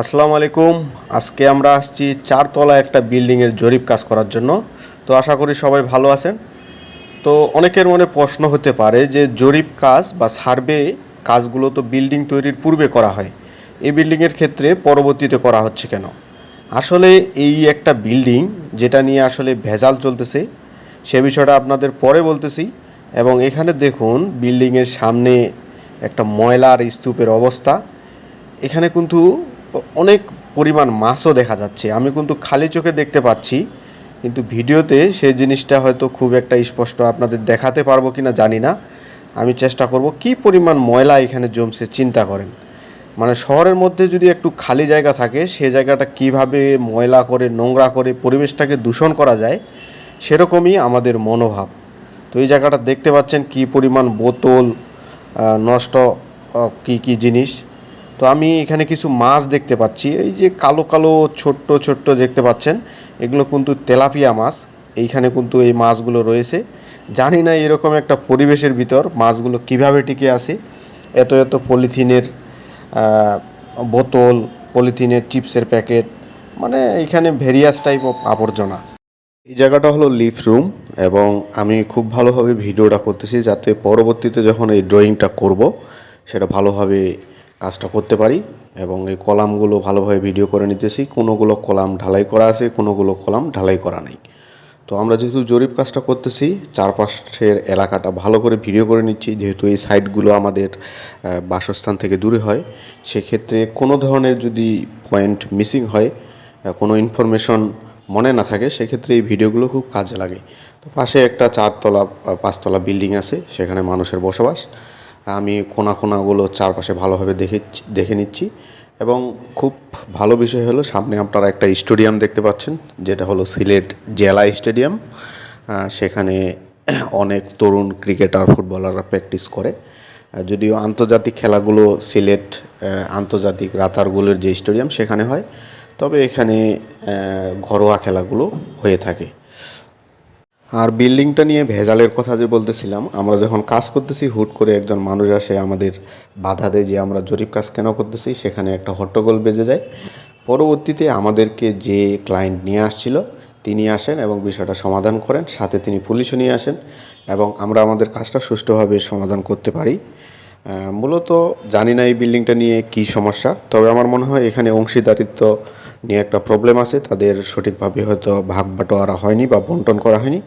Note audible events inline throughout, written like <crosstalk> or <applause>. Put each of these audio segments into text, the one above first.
আসসালামু আলাইকুম। আজকে আমরা আসছি চারতলা একটা বিল্ডিংয়ের জরিপ কাজ করার জন্য। তো আশা করি সবাই ভালো আছেন। তো অনেকের মনে প্রশ্ন হতে পারে যে জরিপ কাজ বা সার্ভে কাজগুলো তো বিল্ডিং তৈরির পূর্বে করা হয়। এই বিল্ডিংয়ের ক্ষেত্রে পরবর্তীতে করা হচ্ছে কেন? আসলে এই একটা বিল্ডিং যেটা নিয়ে আসলে ভেজাল চলতেছে, সে বিষয়টা আপনাদের পরে বলতেছি। এবং এখানে দেখুন বিল্ডিংয়ের সামনে একটা ময়লার স্তূপের অবস্থা। এখানে কিন্তু অনেক পরিমাণ মাছও দেখা যাচ্ছে। আমি কিন্তু খালি চোখে দেখতে পাচ্ছি, কিন্তু ভিডিওতে সেই জিনিসটা হয়তো খুব একটা স্পষ্ট আপনাদের দেখাতে পারব কি না জানি না। আমি চেষ্টা করব কি পরিমাণ ময়লা এখানে জমছে চিন্তা করেন। মানে শহরের মধ্যে যদি একটু খালি জায়গা থাকে, সে জায়গাটা কীভাবে ময়লা করে, নোংরা করে পরিবেশটাকে দূষণ করা যায়, সেরকমই আমাদের মনোভাব। তো এই জায়গাটা দেখতে পাচ্ছেন কি পরিমাণ বোতল নষ্ট কি কি জিনিস। তো আমি এখানে কিছু মাছ দেখতে পাচ্ছি। এই যে কালো কালো, ছোট্ট ছোট্ট দেখতে পাচ্ছেন, এগুলো কিন্তু তেলাপিয়া মাছ। এইখানে কিন্তু এই মাছগুলো রয়েছে। জানি না এরকম একটা পরিবেশের ভিতর মাছগুলো কীভাবে টিকে আসে এত এত পলিথিনের বোতল, পলিথিনের চিপসের প্যাকেট মানে এখানে ভেরিয়াস টাইপ অফ আবর্জনা। এই জায়গাটা হলো লিফ রুম এবং আমি খুব ভালোভাবে ভিডিওটা করতেছি, যাতে পরবর্তীতে যখন এই ড্রয়িংটা করব, সেটা ভালোভাবে কাজটা করতে পারি এবং এই কলামগুলো ভালোভাবে ভিডিও করে নিতেছি। কোনোগুলো কলাম ঢালাই করা আছে, কোনোগুলো কলাম ঢালাই করা নাই। তো আমরা যেহেতু জরিপ কাজটা করতেছি, চারপাশের এলাকাটা ভালো করে ভিডিও করে নিচ্ছি। যেহেতু এই সাইটগুলো আমাদের বাসস্থান থেকে দূরে হয়, সেক্ষেত্রে কোনো ধরনের যদি পয়েন্ট মিসিং হয় কোনো ইনফরমেশন মনে না থাকে, সেক্ষেত্রে এই ভিডিওগুলো খুব কাজে লাগে। তো পাশে একটা চারতলা পাঁচতলা বিল্ডিং আছে, সেখানে মানুষের বসবাস। আমি কোনা কোনাগুলো চারপাশে ভালোভাবে দেখে দেখে নিচ্ছি। এবং খুব ভালো বিষয় হলো, সামনে আপনারা একটা স্টেডিয়াম দেখতে পাচ্ছেন, যেটা হলো সিলেট জেলা স্টেডিয়াম। সেখানে <clears throat> অনেক তরুণ ক্রিকেটার, ফুটবলাররা প্র্যাকটিস করে। যদিও আন্তর্জাতিক খেলাগুলো সিলেট আন্তর্জাতিক রাতারগুলের যে স্টেডিয়াম, সেখানে হয়। তবে এখানে ঘরোয়া খেলাগুলো হয়ে থাকে। আর বিল্ডিংটা নিয়ে ভেজালের কথা যে বলতেছিলাম, আমরা যখন কাজ করতেছি, হুট করে একজন মানুষ আসে আমাদের বাধা দেয় যে আমরা জরিপ কাজ কেন করতেছি, সেখানে একটা হট্টগোল বেজে যায়। পরবর্তীতে আমাদেরকে যে ক্লায়েন্ট নিয়ে আসছিল, তিনি আসেন এবং বিষয়টা সমাধান করেন, সাথে তিনি পুলিশও নিয়ে আসেন এবং আমরা আমাদের কাজটা সুষ্ঠুভাবে সমাধান করতে পারি। মূলত জানি না এই বিল্ডিংটা নিয়ে কী সমস্যা, তবে আমার মনে হয় এখানে অংশীদারিত্ব নিয়ে একটা প্রবলেম আছে। তাদের সঠিকভাবে হয়তো ভাগ বাটোয়ারা হয়নি বা বন্টন করা হয়নি,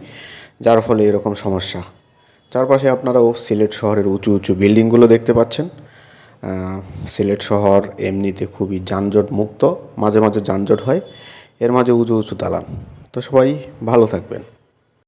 যার ফলে এরকম সমস্যা। চারপাশে আপনারাও সিলেট শহরের উঁচু উঁচু বিল্ডিংগুলো দেখতে পাচ্ছেন। সিলেট শহর এমনিতে খুবই যানজট মুক্ত, মাঝে মাঝে যানজট হয়, এর মাঝে উঁচু উঁচু দালান। তো সবাই ভালো থাকবেন।